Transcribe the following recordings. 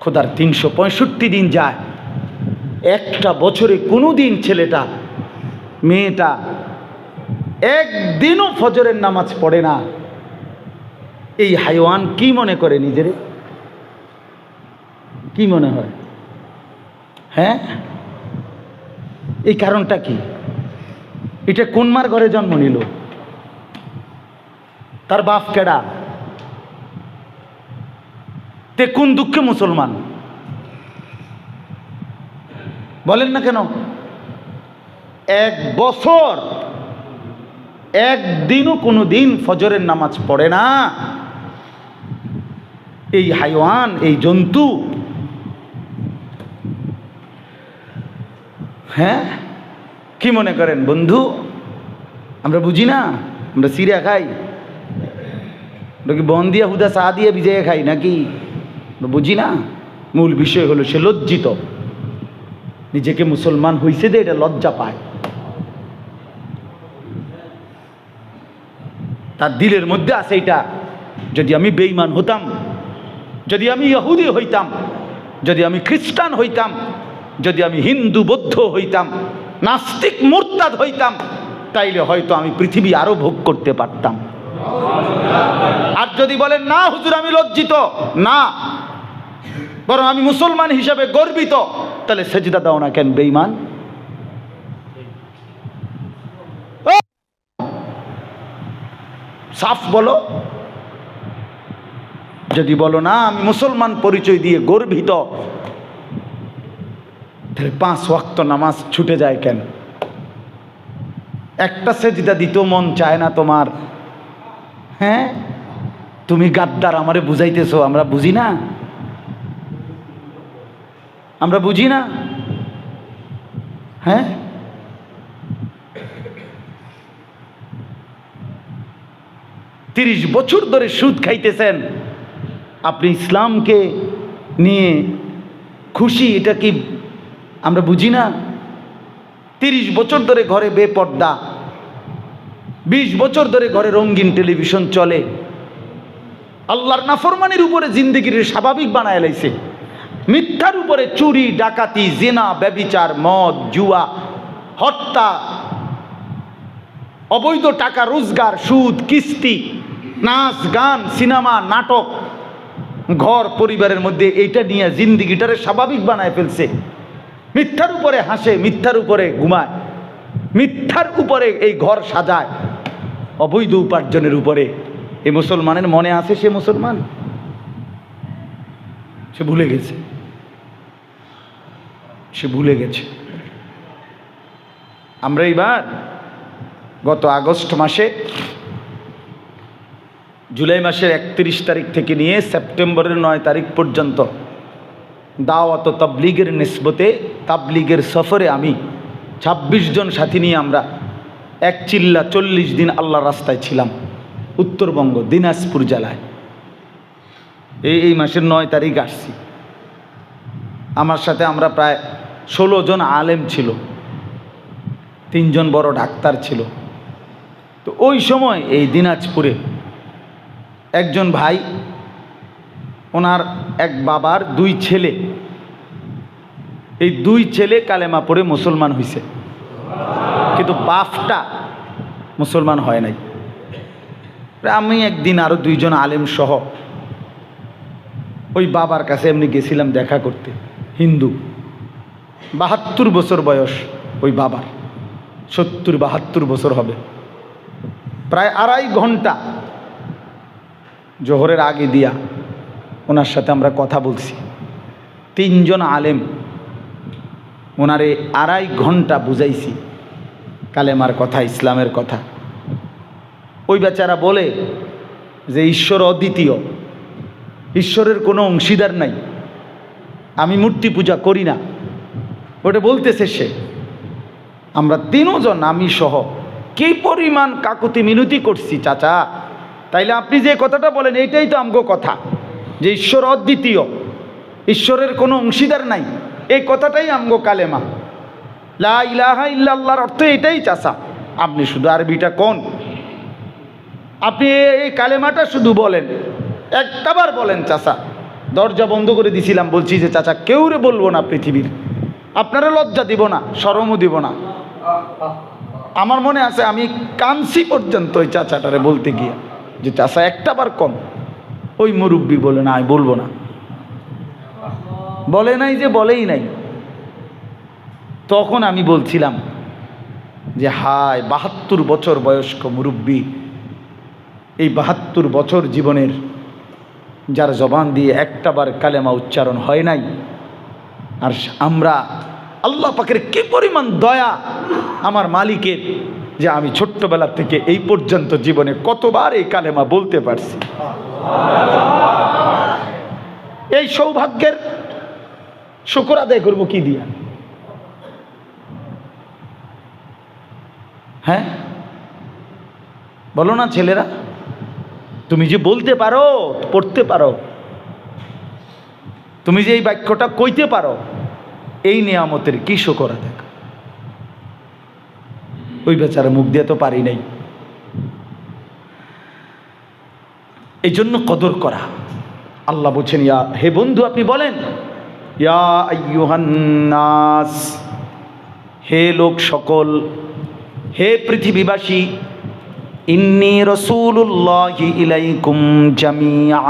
খোদার তিনশো পঁয়ষট্টি দিন যায়। একটা বছরে কোনো দিন ছেলেটা, মেয়েটা একদিনও ফজরের নামাজ পড়ে না। এই হাইওয়ান কি মনে করে নিজেরে? কি মনে হয়? হ্যাঁ? এই কারণটা কি? এটা কোন মার ঘরে জন্ম নিল? তার বাপ কেডা? তে কোন দুঃখে মুসলমান? বলেন না কেন? এক বছর একদিনও কোনো দিন ফজরের নামাজ পড়ে না। এই হাইওয়ান, এই জন্তু। হ্যাঁ? কি মনে করেন বন্ধু? আমরা বুঝি না? আমরা সিরিয়া খাই। কি বন দিয়া হুদা চা দিয়ে ভিজাইয়া খাই নাকি? বুঝি না মূল বিষয় হলো সে লজ্জিত। নিজেকে মুসলমান হইছে যে এটা লজ্জা পায়। তার দিলের মধ্যে আছে এটা, যদি আমি বেঈমান হতাম, যদি আমি ইহুদি হইতাম, যদি আমি খ্রিস্টান হইতাম, যদি আমি হিন্দু বৌদ্ধ হইতাম, নাস্তিক মোরতাদ হইতাম, তাইলে হয়তো আমি পৃথিবী আরও ভোগ করতে পারতাম। আর যদি বলেন, না হুজুর, আমি লজ্জিত। না বরং আমি মুসলমান হিসাবে গর্বিত। তাহলে সেজদা দাও না কেন, বেঈমান? ও! সাফ বলো। যদি বলো না, আমি মুসলমান পরিচয় দিয়ে গর্বিত। তাহলে পাঁচ ওয়াক্ত নামাজ ছুটে যায় কেন? একটা সেজদা দিতেও মন চায় না তোমার। হ্যাঁ? তুমি গাদ্দার, আমারে বুঝাইতেছো, আমরা বুঝি না? আমরা বুঝি না। হ্যাঁ? তিরিশ বছর ধরে সুদ খাইতেছেন। আপনি ইসলামকে নিয়ে খুশি, এটা কি আমরা বুঝি না? তিরিশ বছর ধরে ঘরে বেপর্দা, বিশ বছর ধরে ঘরে রঙিন টেলিভিশন চলে। আল্লাহর নাফরমানির উপরে জিন্দগির স্বাভাবিক বানায় লাইছে। মিথ্যার উপরে চুরি, ডাকাতি, জেনা, ব্যবিচার, মদ, জুয়া, হত্যা, অবৈধ টাকা, রোজগার, সুদ, কিস্তি, নাচ, গান, সিনেমা, নাটক, ঘর, পরিবারের মধ্যে এইটা নিয়ে জিন্দিগিটারে স্বাভাবিক বানায় ফেলছে। মিথ্যার উপরে হাসে, মিথ্যার উপরে ঘুমায়, মিথ্যার উপরে এই ঘর সাজায়, অবৈধ উপার্জনের উপরে। এই মুসলমানের মনে আছে সে মুসলমান? সে ভুলে গেছে। সে ভুলে গেছে। আমরা এইবার গত আগস্ট মাসে জুলাই মাসের একত্রিশ তারিখ থেকে নিয়ে সেপ্টেম্বরের নয় তারিখ পর্যন্ত দাওয়াত তাবলিগের নিসবতে তাবলিগের সফরে আমি ২৬ জন সাথী নিয়ে আমরা এক চিল্লা চল্লিশ দিন আল্লাহ রাস্তায় ছিলাম উত্তরবঙ্গ, দিনাজপুর জেলায়। এই এই মাসের নয় তারিখ আসছি। আমার সাথে আমরা প্রায় ষোলো জন আলেম ছিল, তিনজন বড় ডাক্তার ছিল। তো ওই সময় এই দিনাজপুরে একজন ভাই, ওনার এক বাবার দুই ছেলে, এই দুই ছেলে কালেমা পড়ে মুসলমান হয়েছে কিন্তু বাপটা মুসলমান হয় নাই। আমি একদিন আরও দুইজন আলেম সহ ওই বাবার কাছে এমনি গেছিলাম দেখা করতে। হিন্দু। বাহাত্তর বছর বয়স ওই বাবার। সত্তর, বাহাত্তর বছর হবে। প্রায় আড়াই ঘণ্টা জোহরের আগে দিয়া ওনার সাথে আমরা কথা বলছি। তিনজন আলেম ওনারে আড়াই ঘণ্টা বুঝাইছি কালেমার কথা, ইসলামের কথা। ওই বেচারা বলে যে, ঈশ্বর অদ্বিতীয়। ঈশ্বরের কোনো অংশীদার নাই। আমি মূর্তি পূজা করি না। ওটা বলতেছে সে। আমরা তিনজন আমি সহ। কি পরিমাণ কাকুতি মিনতি করছি, চাচা? তাইলে আপনি যে কথাটা বলেন, এইটাই তো আমগো কথা। যে ঈশ্বর অদ্বিতীয়। ঈশ্বরের কোনো অংশীদার নাই। এই কথাটাই আমগো কালেমা। লা ইলাহা ইল্লাল্লাহর অর্থ এটাই, চাচা। আপনি শুধু আরবিটা কোন? আপনি এই কালেমাটা শুধু বলেন। একটাবার বলেন, চাচা। দরজা বন্ধ করে দিছিলাম, বলছি যে, চাচা কেউরে বলব না পৃথিবীর। আপনারা লজ্জা দিব না, সরমও দিব না। আমার মনে আছে, আমি কানসি পর্যন্ত ওই চাচাটারে বলতে গিয়ে, যে, চাচা, একটা বার কম ওই মুরব্বী বলে, না, আমি বলব না। বলে নাই যে, বলেই নাই। তখন আমি বলছিলাম যে, হায়, বাহাত্তর বছর বয়স্ক মুরব্বী, এই বাহাত্তর বছর জীবনের যার জবান দিয়ে একটাবার কালেমা উচ্চারণ হয় নাই। আর আমরা আল্লাহ পাকের কি পরিমাণ দয়া আমার মালিকের যে আমি ছোট্টবেলা থেকে এই পর্যন্ত জীবনে কতবার এই কালেমা বলতে পারছি। এই সৌভাগ্যের শুকর আদায় করব কি দিয়া? হ্যাঁ? বলো না ছেলেরা। তুমি যে বলতে পারো, পড়তে পারো, তুমি যে এই বাক্যটা কইতে পারো, এই নিয়ামতের কি শোকরা দেখ ওই বেচারা মুখ দিয়ে তো পারি নাই। এই জন্য কদর করা। আল্লাহ বলছেন, ইয়া, হে বন্ধু, আপনি বলেন, ইয়া হে লোক সকল, হে পৃথিবীবাসী ইন্নি রসুল্লাহি ইলাইকুম জামিয়া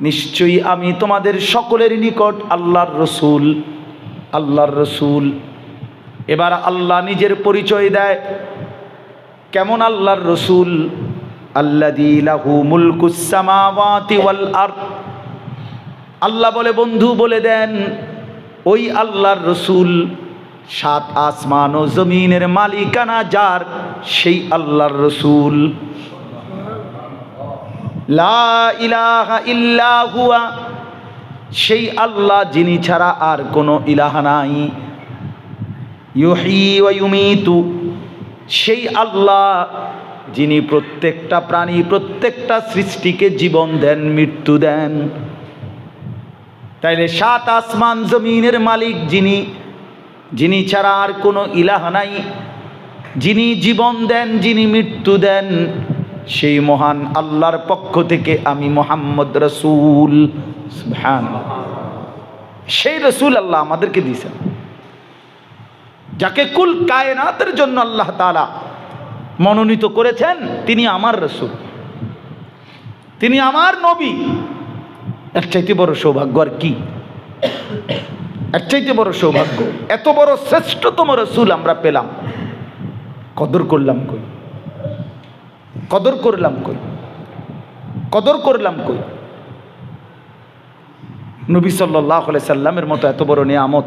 নিশ্চয়ই আমি তোমাদের সকলের নিকট আল্লাহর রসুল আল্লাহর রসুল। এবার আল্লাহ নিজের পরিচয় দেয়। কেমন আল্লাহর রসুল? আল্লাহ বলে, বন্ধু বলে দেন, ওই আল্লাহর রসুল সাত আসমান ও জমিনের মালিকানা যার, সেই আল্লাহর রসুল। হুয়া, সেই আল্লাহ যিনি ছাড়া আর কোনো ইলাহা নাই। ইউমিতু, সেই আল্লাহ যিনি প্রত্যেকটা প্রাণী, প্রত্যেকটা সৃষ্টিকে জীবন দেন, মৃত্যু দেন। তাইলে সাত আসমান জমিনের মালিক যিনি যিনি ছাড়া আর কোনো ইলাহ নাই। যিনি জীবন দেন, যিনি মৃত্যু দেন, সেই মহান আল্লাহর পক্ষ থেকে আমি মোহাম্মদ রসুল। সুবহান সেই রসুল আল্লাহ আমাদেরকে দিয়েছেন। যাকে কুল কায়নাতের জন্য আল্লাহ তালা মনোনীত করেছেন, তিনি আমার রসুল। তিনি আমার নবী। এর চাইতে বড় সৌভাগ্য আর কি? এর চাইতে বড় সৌভাগ্য, এত বড় শ্রেষ্ঠতম রসুল আমরা পেলাম। কদর করলাম কই? কদর করলাম কই? কদর করলাম কই? নবী সাল্লাহ সাল্লামের মতো এত বড় নিয়ামত।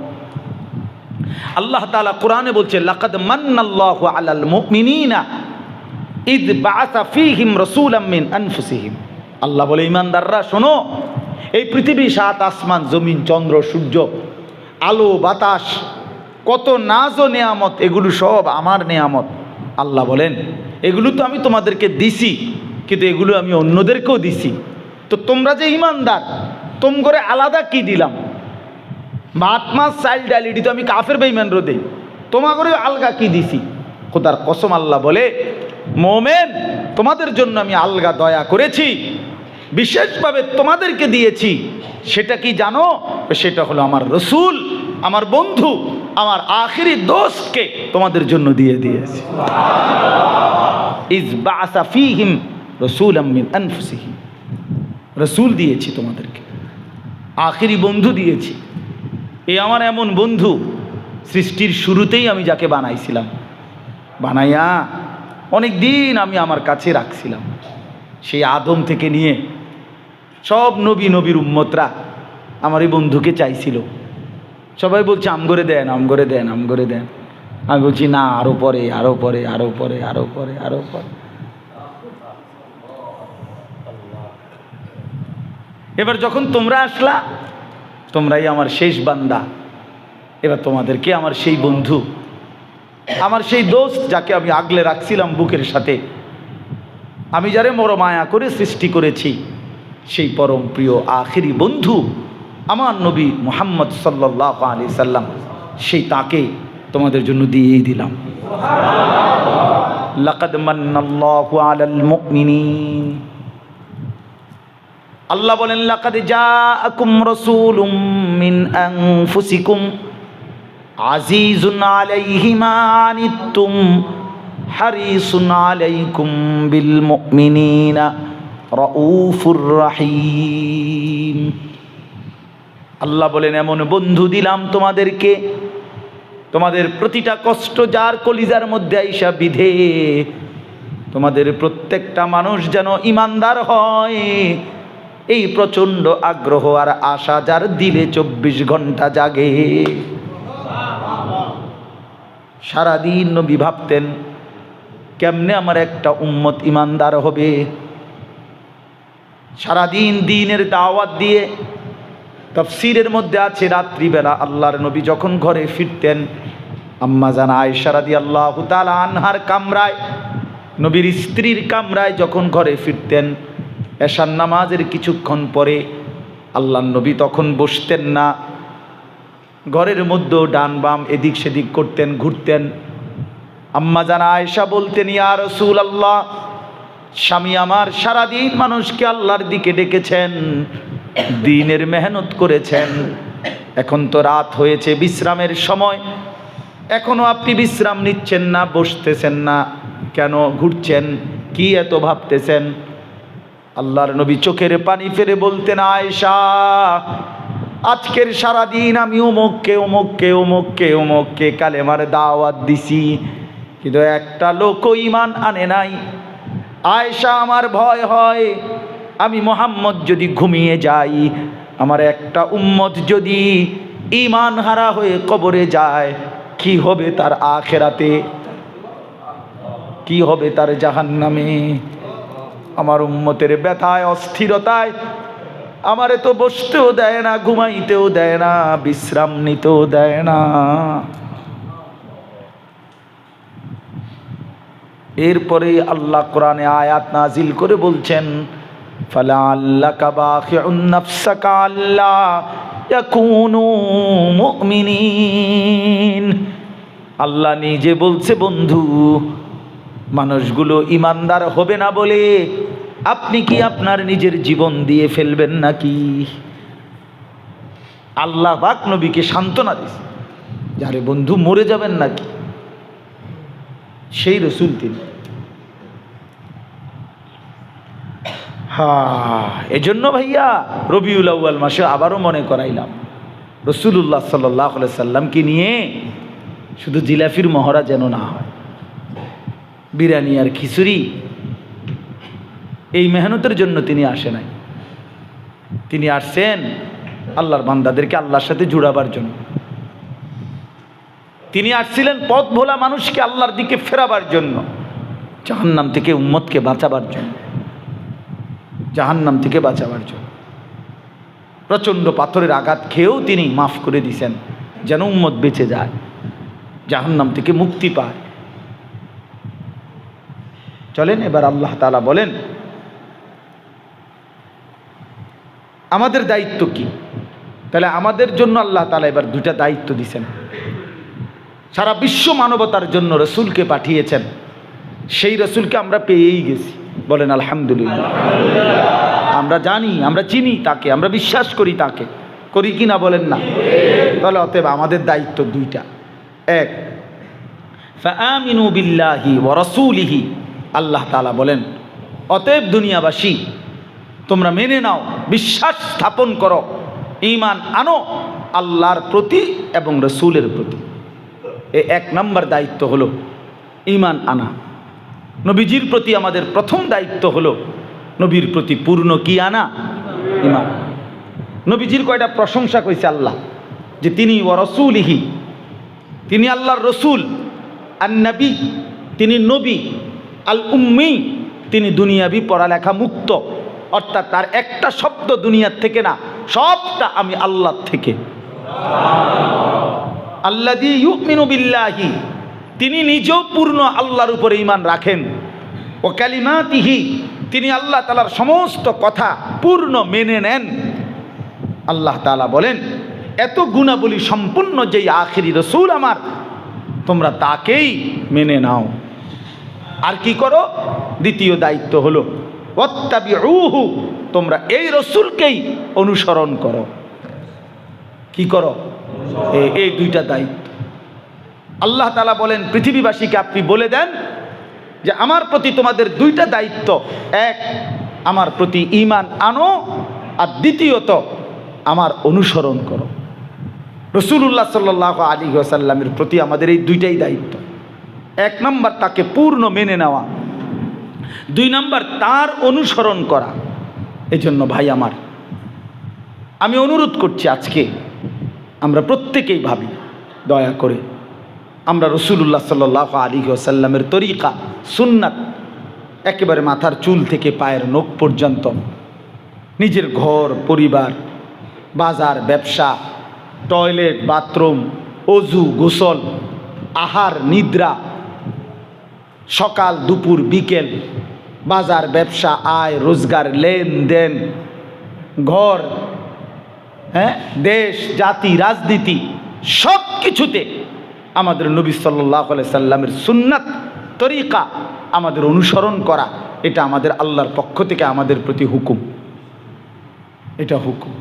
আল্লাহ তাআলা কোরআনে বলছে, লাকাদ মান্নাল্লাহু আলাল মুমিনিনা ইদ বাআসা ফীহিম রাসূলাম মিন আনফুসিহিম। আল্লাহ বলে ইমানদাররা শোনো, এই পৃথিবী সাত আসমান, জমিন, চন্দ্র, সূর্য আলো, বাতাস, কত নাজ ও নেয়ামত, এগুলো সব আমার নেয়ামত। আল্লাহ বলেন, এগুলো তো আমি তোমাদেরকে দিছি, কিন্তু এগুলো আমি অন্যদেরকেও দিছি। তো তোমরা যে ইমানদার, তোম করে আলাদা কি দিলাম? ভাত মাছ চাইল ডাল, এটি তো আমি কাফের বেইমান রোদে। তোমা করে আলগা কি দিছি? খোদার কসম আল্লাহ বলে, মোমেন, তোমাদের জন্য আমি আলগা দয়া করেছি। বিশেষভাবে তোমাদেরকে দিয়েছি। সেটা কি জানো? সেটা হলো আমার রসুল, আমার বন্ধু, আমার আখিরি দোষকে তোমাদের জন্য দিয়ে দিয়েছি। ইজ বাসা ফিহিম রসুল আমিন রসুল দিয়েছি তোমাদেরকে। আখিরি বন্ধু দিয়েছি। এ আমার এমন বন্ধু, সৃষ্টির শুরুতেই আমি যাকে বানাইছিলাম। বানাইয়া অনেক দিন আমি আমার কাছে রাখছিলাম। সেই আদম থেকে নিয়ে সব নবী নবীর উম্মতরা আমার এই বন্ধুকে চাইছিল। সবাই বলছে, আম করে দেন, আম করে দেন, আম করে দেন। আমি বলছি, না আরও পরে আরও পরে আরও পরে আরও পরে আরও পরে। এবার যখন তোমরা আসলা, তোমরাই আমার শেষ বান্দা। এবার তোমাদেরকে আমার সেই বন্ধু, আমার সেই দোস্ত যাকে আমি আগলে রাখছিলাম বুকের সাথে, আমি যারে মর মায়া করে সৃষ্টি করেছি সেই পরম প্রিয় আখেরি বন্ধু আমার নবী মোহাম্মদ সাল্লাহ আলি সাল্লাম, সেই তাকে তোমাদের জন্য দিয়েই দিলাম। আল্লাহ বলেন, লাকাদ জাআকুম রাসূলুম মিন আনফুসিকুম আজিজুন আলাইহি মা রাহিম। আল্লাহ বলেন, এমন বন্ধু দিলাম তোমাদেরকে, তোমাদের প্রতিটা কষ্ট যার কলিজার মধ্যে আইসা বিধে। তোমাদের প্রত্যেকটা মানুষ যেন ইমানদার হয়। এই প্রচণ্ড আগ্রহ আর আশা যার দিলে চব্বিশ ঘণ্টা জাগে। সারাদিন নবী ভাবতেন, কেমনে আমার একটা উম্মত ইমানদার হবে? সারাদিন দিনের দাওয়াত দিয়ে তফসিরের মধ্যে আছে রাত্রিবেলা আল্লাহর নবী যখন ঘরে ফিরতেন, আম্মা জানা আয়সারাদি আল্লাহ আনহার কামরায়, নবীর স্ত্রীর কামরায় যখন ঘরে ফিরতেন, এশার নামাজের কিছুক্ষণ পরে আল্লাহ নবী তখন বসতেন না। ঘরের মধ্যেও ডান বাম এদিক সেদিক করতেন, ঘুরতেন। আম্মা জানা আয়সা বলতেন, ইয়া রসুল আল্লাহ স্বামী আমার সারাদিন মানুষকে আল্লাহর দিকে ডেকেছেন, দিনের মেহনত করেছেন। এখন তো রাত হয়েছে, বিশ্রামের সময়। এখনও আপনি বিশ্রাম নিচ্ছেন না, বসতেছেন না। কেন ঘুরছেন? কি এত ভাবতেছেন? আল্লাহর নবী চোখের পানি ফেরে বলতেন, আয়েশা, আজকের সারাদিন আমি অমুককে অমুককে অমুককে অমুককে কালেমার দাওয়াত দিছি। কিন্তু একটা লোক ইমান আনে নাই। আয়েশা আমার ভয় হয়। আমি মোহাম্মদ যদি ঘুমিয়ে যাই, আমার একটা উম্মত যদি ইমান হারা হয়ে কবরে যায়, কি হবে তার আখেরাতে? কি হবে তার জাহান্নামে? আমার উম্মতের ব্যথায়, অস্থিরতায় আমারে তো বসতেও দেয় না, ঘুমাইতেও দেয় না, বিশ্রাম নিতেও দেয় না। এরপরে আল্লাহ কোরআনে আয়াত নাজিল করে বলছেন ফালা আল্লাহ আল্লাহ আল্লাহ নিজে বলছে, বন্ধু, মানুষগুলো ইমানদার হবে না বলে আপনি কি আপনার নিজের জীবন দিয়ে ফেলবেন নাকি? আল্লাহ পাক নবীকে সান্ত্বনা দিস যারে বন্ধু, মরে যাবেন নাকি? সেই রসুল তিনি। হা, এজন্য ভাইয়া রবিউল আউ্য়াল মাসে আবারও মনে করাইলাম রসুল্লাহ সাল্লাহ সাল্লামকে নিয়ে শুধু জিলাফির মহড়া যেন না হয়, বিরিয়ানি আর খিচুড়ি, এই মেহনতের জন্য তিনি আসে নাই। তিনি আসছেন আল্লাহর বান্দাদেরকে আল্লাহর সাথে জুড়াবার জন্য। তিনি আসছিলেন পথ ভোলা মানুষকে আল্লাহর দিকে ফেরাবার জন্য, জাহান্নাম থেকে উম্মতকে বাঁচাবার জন্য, জাহান্নাম থেকে বাঁচাবার জন্য। প্রচণ্ড পাথরের আঘাত খেয়েও তিনি মাফ করে দিছেন, যেন উম্মত বেঁচে যায়, জাহান্নাম থেকে মুক্তি পায়। চলেন, এবার আল্লাহ তালা বলেন, আমাদের দায়িত্ব কি? তাহলে আমাদের জন্য আল্লাহ তালা এবার দুটা দায়িত্ব দিছেন। সারা বিশ্ব মানবতার জন্য রসুলকে পাঠিয়েছেন। সেই রসুলকে আমরা পেয়েই গেছি। বলেন, আলহামদুলিল্লাহ। আমরা জানি, আমরা চিনি তাকে, আমরা বিশ্বাস করি তাকে। করি কি না বলেন না? তাহলে অতএব আমাদের দায়িত্ব দুইটা। এক ফামিনু বিল্লাহি ও রসুলিহি। আল্লাহ তালা বলেন, অতএব দুনিয়াবাসী, তোমরা মেনে নাও, বিশ্বাস স্থাপন করো ইমান আনো, আল্লাহর প্রতি এবং রসুলের প্রতি। এ এক নম্বর দায়িত্ব হলো ইমান আনা। নবীজির প্রতি আমাদের প্রথম দায়িত্ব হলো নবীর প্রতি পূর্ণ কি আনা? ইমান নবীজির কয়টা প্রশংসা করেছে আল্লাহ, যে তিনি ও রসুলিহি, তিনি আল্লাহর রসুল আর নবী তিনি নবী আল উম্মি তিনি দুনিয়াবি পড়ালেখা মুক্ত। অর্থাৎ তার একটা শব্দ দুনিয়ার থেকে না, সবটা আমি আল্লাহর থেকে। আল্লাদি ইউমিনু বিল্লাহি। তিনি নিজেও পূর্ণ আল্লাহর উপরে ইমান রাখেন। ও কালিমাতিহি, তিনি আল্লাহ তালার সমস্ত কথা পূর্ণ মেনে নেন। আল্লাহ তালা বলেন, এত গুণাবলী সম্পূর্ণ যেই আখিরি রসুল আমার, তোমরা তাকেই মেনে নাও। আর কি করো? দ্বিতীয় দায়িত্ব হলো অত্যাবি রুহু তোমরা এই রসুলকেই অনুসরণ করো। কি করো? এই দুইটা দায়িত্ব। আল্লাহ তালা বলেন, পৃথিবীবাসীকে আপনি বলে দেন যে, আমার প্রতি তোমাদের দুইটা দায়িত্ব। এক, আমার প্রতি ইমান আনো, আর দ্বিতীয়ত, আমার অনুসরণ করো। রসুল্লাহ সাল্লাহ আলী ওসাল্লামের প্রতি আমাদের এই দুইটাই দায়িত্ব। এক নম্বর, তাকে পূর্ণ মেনে নেওয়া। দুই নম্বর, তার অনুসরণ করা। এজন্য ভাই আমার, আমি অনুরোধ করছি আজকে আমরা প্রত্যেকেই ভাবি, দয়া করে। আমরা রসুল্লাহ সাল্লাহ আলী ওসাল্লামের তরিকা, সুন্নাত একেবারে মাথার চুল থেকে পায়ের নখ পর্যন্ত, নিজের ঘর, পরিবার, বাজার, ব্যবসা, টয়লেট, বাথরুম, অজু, গোসল, আহার, নিদ্রা, সকাল, দুপুর, বিকেল, বাজার, ব্যবসা, আয়, রোজগার, লেনদেন, ঘর হ্যাঁ? দেশ, জাতি, রাজনীতি সব কিছুতে আমাদের নবী সাল্লাহ সাল্লামের সুন্নাত, তরিকা আমাদের অনুসরণ করা, এটা আমাদের আল্লাহর পক্ষ থেকে আমাদের প্রতি হুকুম। এটা হুকুম।